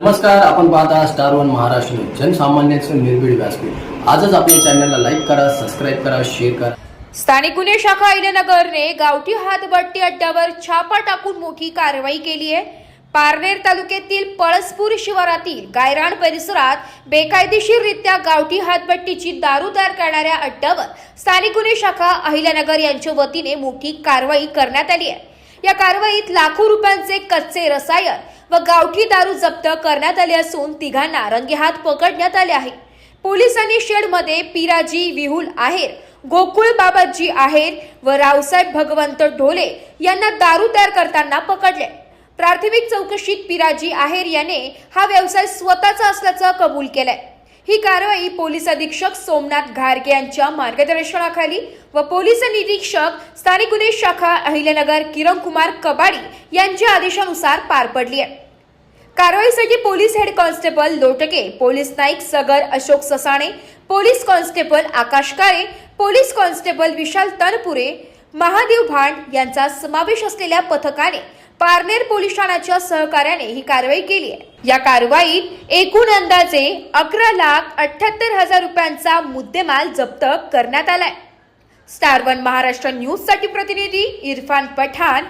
नमस्कार आपण पाहता स्टार वन महाराष्ट्र जनसामान्यांचं निर्भीड व्यासपीठ. आजच आपल्या चॅनलला लाईक करा सबस्क्राईब करा शेअर करा. स्थानिक गुन्हे शाखा अहिल्यानगरने गावठी हातभट्टी अड्ड्यावर छापा टाकून मोठी कारवाई केली आहे. पारनेर तालुक्यातील पळसपूर शिवारातील गायराण परिसरात बेकायदेशीररित्या गावठी हातभट्टीची दारू तयार करणाऱ्या अड्ड्यावर स्थानिक गुन्हे शाखा अहिल्यानगर यांच्या वतीने मोठी कारवाई करण्यात आली आहे. या कारवाईत लाखो रुपयांचे कच्चे रसायन व गावठी दारू जप्त करण्यात आले असून तिघांना रंगेहात पकडण्यात आले आहे. पोलिसांनी शेडमध्ये पिराजी विहुल आहेर गोकुळ बाबाजी आहेर व रावसाहेब भगवंत ढोले यांना दारू तयार करताना पकडले. प्राथमिक चौकशीत पिराजी आहेर याने हा व्यवसाय स्वतःचा असल्याचं कबूल केलाय. ही कारवाई पोलीस अधीक्षक सोमनाथ घारगे यांच्या मार्गदर्शनाखाली व पोलीस निरीक्षक स्थानिक गुन्हे शाखा अहिल्यानगर किरण कुमार कबाडी यांच्या आदेशानुसार पार पडली आहे. कारवाईसाठी police head constable Lotke police naik Sagar Ashok Sasane police constable Akash Kale police constable Vishal Tanpure Mahadev Bhand यांचा समावेश असलेल्या पथकाने पारनेर पोलीस ठाण्याच्या सहकार्याने ही कारवाई केली आहे. या कारवाईत एकूण अंदाजे अकरा लाख अठ्याहत्तर हजार रुपयांचा मुद्देमाल जप्त करण्यात आलाय. स्टार वन महाराष्ट्र न्यूजसाठी प्रतिनिधी इरफान पठाण